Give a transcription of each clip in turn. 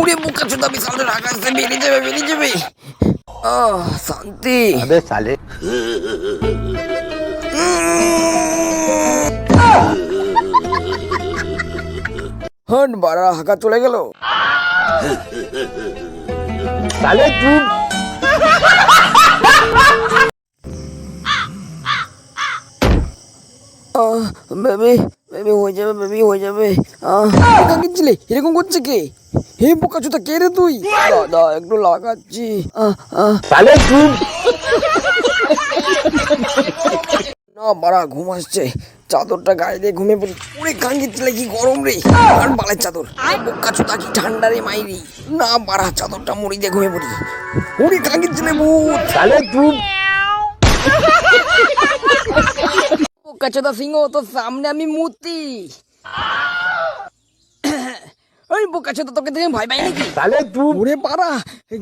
উড়ে বুকা বেরিয়ে যাবে বেরিয়ে যাবে। শান্তি। আবে সালে। হন বারা হাঁকা চলে গেল। সালে তুই বেবি হয়ে যাবে বেবি হয়ে যাবে। কাকির এরকম করছে কে? হে পোকা চুতা কে রে তুই? দাদা একটু লাগাচ্ছি। তাহলে না বাড়া ঘুম আসছে। চাদরটা গায়ে দিয়ে ঘুমিয়ে পড়ি। পুরে কাঙ্গি দিলে কি গরম রে। আর বালের চাদর। বোকা চুতা কি ঠান্ডা রে মাইরি। না মারা চাদরটা মুড়ি দিয়ে ঘুমিয়ে পড়ি। পুরে কাঙ্গি দিলে ভূত। তাহলে বোকাচোদা সিংহ সামনে আমি মূর্তি। ওই বোকাচোদা তোকে ভয় পাই নাকি? তাহলে ওরে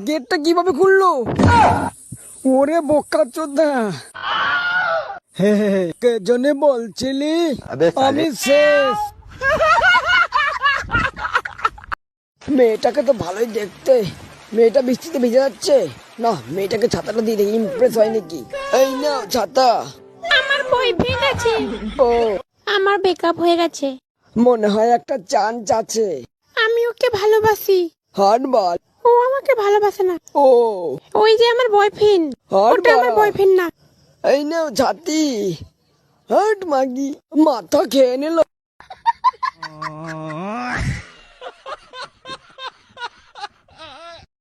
গেটটা কীভাবে খুললো? ওরে বোকাচোদা কে জনে বলছিলি? আমি শেষ। মেয়েটাকে তো ভালোই দেখতে। মেয়েটা বৃষ্টিতে ভিজে যাচ্ছে। না মেয়েটাকে ছাতাটা দিয়ে দেখি ইমপ্রেস হয় নাকি? এই না ছাতা। ও আমার ব্রেকআপ হয়ে গেছে। মনে হয় একটা চান্স আছে। আমি ওকে ভালোবাসি। হাট বল। ও আমাকে ভালোবাসে না। ও। ওই যে আমার বয়ফ্রেন্ড হাট ওটা আমার বয়ফ্রেন্ড না। এই নাও ছাতি। হাট মাগি। মাথা খেয়ে নিল।